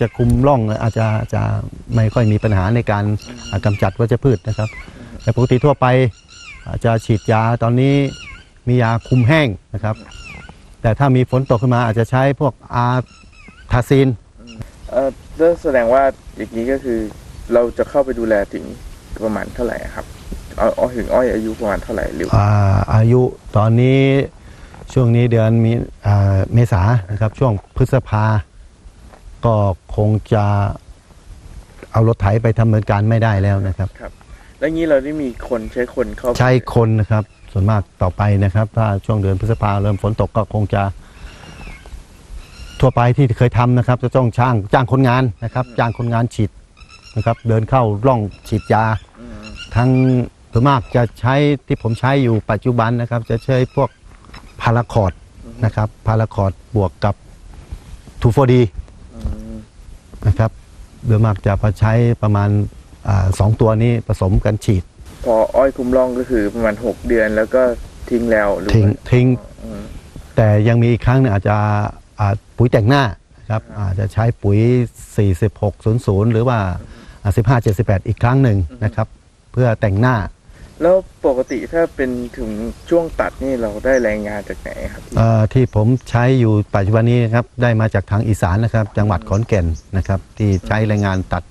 จะคุมร่องอาจจะจะไม่ค่อยมีปัญหาในการอ่ากำจัดวัชพืชนะครับ แต่ปกติทั่วไปอาจจะฉีดยาตอนนี้มียาคุมแห้งนะครับ แต่ถ้ามีฝนตกขึ้นมาอาจจะใช้พวกอาทาซีนเออแล้วแสดงว่าอย่างนี้ก็คือเราจะเข้าไปดูแลถึงประมาณเท่าไหร่อะครับเอาเอาถึงอ้อยอายุประมาณเท่าไหร่หรืออ่าอายุตอนนี้ช่วงนี้เดือนมีอ่าเมษานะครับช่วงพฤษภา ก็คงจะเอารถไถไปทำเนินการไม่ได้แล้วนะครับ แล้วงี้เราได้มีคนใช้คนเข้าไปใช้คนนะครับ ส่วนมากต่อไปนะครับ ถ้าช่วงเดือนพฤษภาเริ่มฝนตกก็คงจะ ทั่วไปที่เคยทำนะครับ จะต้องจ้างจ้างคนงานนะครับ จ้างคนงานฉีดนะครับ เดินเข้าร่องฉีดยา อืมทั้งส่วนมากจะใช้ที่ผมใช้อยู่ปัจจุบันนะครับ จะใช้พวกพาราคอร์ดนะครับพาราคอร์ดบวกกับทูโฟดีอืม นะครับโดยมากจะใช้ประมาณอาสองตัวนี้ผสมกันฉีด พออ้อยคุ้มร่องก็คือประมาณหกเดือนแล้วก็ทิ้งแล้วหรือทิ้งว่าทิ้งอืมแต่ยังมีอีกครั้งหนึงอาจจะอ่าปุ๋ยแต่งหน้านะครับอาจจะใช้ปุ๋ย 4600 หรือว่าอ่า 1578 อีกครั้งหนึ่งนะครับ เพื่อแต่งหน้า แล้วปกติถ้าเป็นถึงช่วงตัดนี่เราได้แรงงานจากไหนครับเอ่อที่ผมใช้อยู่ปัจจุบันนี้นะครับได้มาจากทางอีสานนะครับ จังหวัดขอนแก่นนะครับ ที่ใช้แรงงานตัด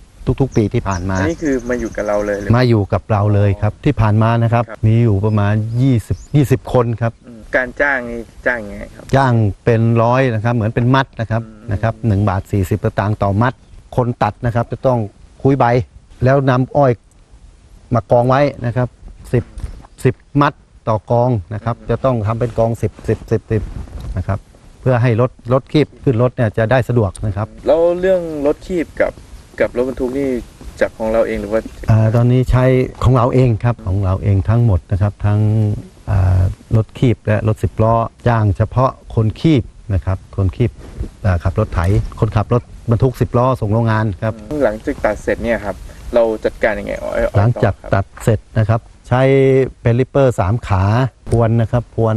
ทุกๆ ปีที่ผ่านมา อันนี้คือมาอยู่กับเราเลยหรือ มาอยู่กับเราเลยครับ ที่ผ่านมานะครับ ครับ มีอยู่ประมาณ 20 20 คนครับ อืมการจ้างนี่จ้างยังไงครับ จ้างเป็นร้อยนะครับ เหมือนเป็นมัดนะครับอืม นะครับหนึ่งบาท 40สตางค์ต่อมัด คนตัดนะครับ จะต้องคุยใบ แล้วนำอ้อยมากองไว้นะครับ 10 10 มัดต่อกองนะครับ จะต้องทำเป็นกอง 10 10 10 10นะครับ เพื่อให้รถรถคีบขึ้นรถเนี่ยจะได้สะดวกนะครับ แล้วเรื่องรถคีบกับกับรถบรรทุกนี่จากของเราเองหรือว่าอาตอนนี้ใช้ของเราเองครับของเราเองทั้งหมดนะครับทั้งอ่ารถคีบและรถสิบล้อจ้างเฉพาะคนคีบนะครับ คนคีบอ่าขับรถไถ คนขับรถบรรทุกสิบล้อส่งโรงงานครับหลังจากตัดเสร็จเนี่ยครับเราจัดการยังไงอ้อยอ้อยหลังจากต่อครับตัดเสร็จนะครับ ใช้เป็นริปเปอร์สามขาพวนนะครับพวน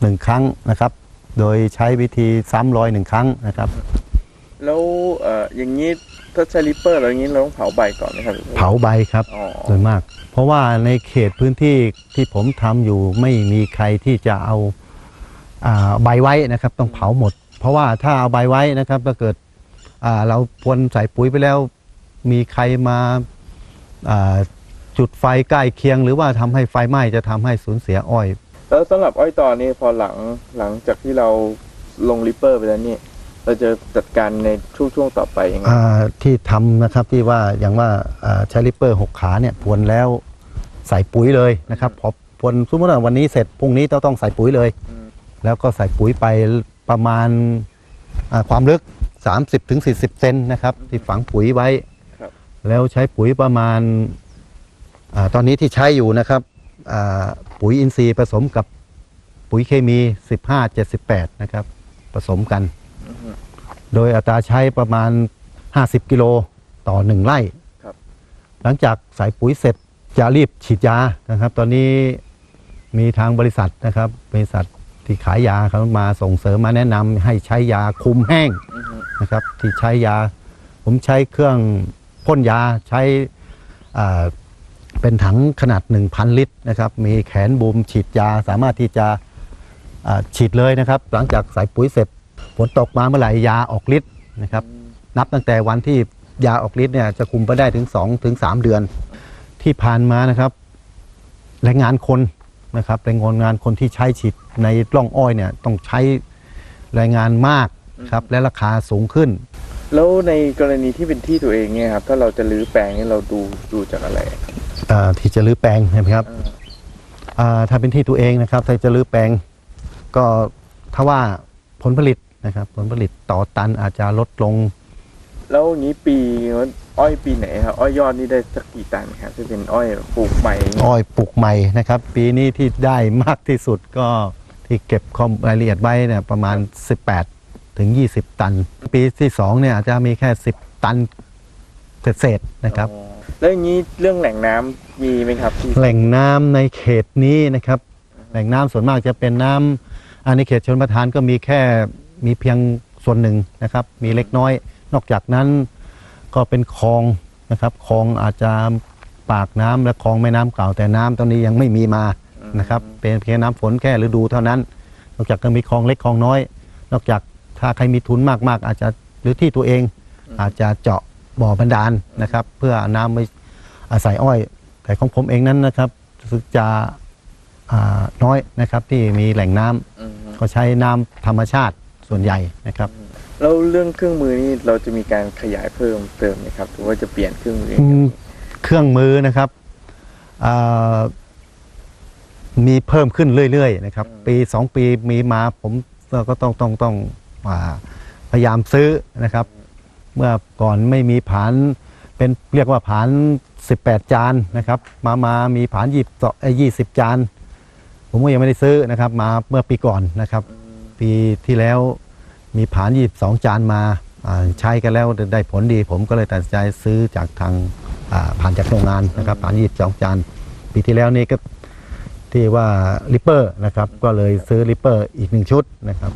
หนึ่งครั้งนะครับ โดยใช้วิธีซ้ำรอยหนึ่งครั้งนะครับ แล้วเอ่ออย่างนี้ถ้าใช้ลิปเปอร์แล้วอย่างนี้เราต้องเผาใบก่อนไหมครับ เผาใบครับอ๋อ โดยมาก เพราะว่าในเขตพื้นที่ที่ผมทำอยู่ไม่มีใครที่จะเอาอ่าใบไว้นะครับ ต้องเผาหมด เพราะว่าถ้าเอาใบไว้นะครับถ้าเกิดอ่าเราพรวนใส่ปุ๋ยไปแล้ว มีใครมาอ่า จุดไฟใกล้เคียง หรือว่าทำให้ไฟไหม้จะทำให้สูญเสียอ้อย แล้วสำหรับอ้อยตอนนี้พอหลังหลังจากที่เราลงลิปเปอร์ไปแล้วเนี่ยเราจะจัดการในช่วงช่วงต่อไปยังไงอ่าที่ทำนะครับที่ว่าอย่างว่าอ่าใช้ริปเปอร์หกขาเนี่ยพรวนแล้วใส่ปุ๋ยเลยนะครับพอพรวนสมมติว่าวันนี้เสร็จพรุ่งนี้ต้องต้องใส่ปุ๋ยเลยอืมแล้วก็ใส่ปุ๋ยไปประมาณอ่าความลึก 30-40ถึง40 เซนนะครับที่ฝังปุ๋ยไว้ครับแล้วใช้ปุ๋ยประมาณอา ตอนนี้ที่ใช้อยู่นะครับอ่าปุ๋ยอินทรีย์ผสมกับปุ๋ยเคมี 15-78 นะครับ ผสมกันอือฮึโดยอัตราใช้ประมาณ 50 กิโลต่อ 1 ไร่ครับหลังจากใส่ปุ๋ยเสร็จจะรีบฉีดยานะครับ ตอนนี้มีทางบริษัทนะครับ บริษัทที่ขายยาเขามาส่งเสริมมาแนะนำให้ใช้ยาคุมแห้งอือฮึนะครับ ที่ใช้ยา ผมใช้เครื่องพ่นยาใช้อ่า เป็นถังขนาด 1,000 ลิตรนะครับมีแขนบูมฉีดยาสามารถที่จะฉีดเลยนะครับ หลังจากใส่ปุ๋ยเสร็จฝนตกมาเมื่อไหร่ยาออกฤทธิ์นะครับ นับตั้งแต่วันที่ยาออกฤทธิ์เนี่ยจะคุมไปได้ถึง2ถึง3เดือน ที่ผ่านมานะครับแรงงานคนนะครับแรงงานคนที่ใช้ฉีดในร่องอ้อยเนี่ยต้องใช้แรงงานมากครับและราคาสูงขึ้น แล้วในกรณีที่เป็นที่ตัวเองเนี่ยครับถ้าเราจะรื้อแปลงนี่เราดูดูจากอะไร อ่าที่จะรื้อแปลงใช่ไหมครับอ่าอ่าถ้าเป็นที่ตัวเองนะครับถ้าจะรื้อแปลง ก็ถ้าว่าผลผลิตนะครับ ผลผลิตต่อตันอาจจะลดลง แล้วอย่างนี้ปีอ้อยปีไหนครับอ้อยยอดนี่ได้สักกี่ตันครับที่เป็นอ้อยปลูกใหม่เนี่ยอ้อยปลูกใหม่นะครับ ปีนี้ที่ได้มากที่สุดก็ที่เก็บข้อมูลรายละเอียดไว้เนี่ยประมาณ 18 ถึง 20 ตัน ปีที่2เนี่ยอาจจะมีแค่ 10 ตัน เศษๆนะครับ อ๋อแล้วอย่างนี้เรื่องแหล่งน้ำมีไหมครับที่แหล่งน้ำในเขตนี้นะครับ แหล่งน้ำส่วนมากจะเป็นน้ำอ่าในเขตชนประทานก็มีแค่มีเพียงโซส่วนหนึ่งนะครับ มีเล็กน้อย นอกจากนั้นก็เป็นคลองนะครับคลองอาจจะปากน้ำและคลองแม่น้ำเก่าแต่น้ำตอนนี้ยังไม่มีมานะครับ เป็นเพียงน้ำฝนแค่ฤดูเท่านั้น นอกจากก็มีคลองเล็กคลองน้อย นอกจากถ้าใครมีทุนมากๆ อาจจะหรือที่ตัวเองอาจจะเจาะ บ่อบาดาลนะครับ เพื่อเอาน้ำไปอาศัยอ้อย แต่ของผมเองนั้นนะครับรู้สึกจะอ่าน้อยนะครับที่มีแหล่งน้ำอืมก็ใช้น้ำธรรมชาติส่วนใหญ่นะครับแล้วเรื่องเครื่องมือนี่เราจะมีการขยายเพิ่มเติมไหมครับหรือว่าจะเปลี่ยนเครื่องมืออืมเครื่องมือนะครับอ่ามีเพิ่มขึ้นเรื่อยๆนะครับ ปีสองปีมีมาผมก็ต้องต้องต้องอ่าพยายามซื้อนะครับ เมื่อก่อนไม่มีผานเป็นเรียกว่าผาน 18 จานนะครับ มามามีผานยี่ยี่สิบจาน ผมก็ยังไม่ได้ซื้อนะครับ มาเมื่อปีก่อนนะครับ ปีที่แล้วมีผานยี่สองจานมาใช้กันแล้วได้ผลดี ผมก็เลยตัดสินใจซื้อจากทางผ่านจากโรงงานนะครับผานยี่สองจาน ปีที่แล้วนี่ก็ที่ว่าริปเปอร์นะครับ ก็เลยซื้อริปเปอร์อีกหนึ่งชุดนะครับ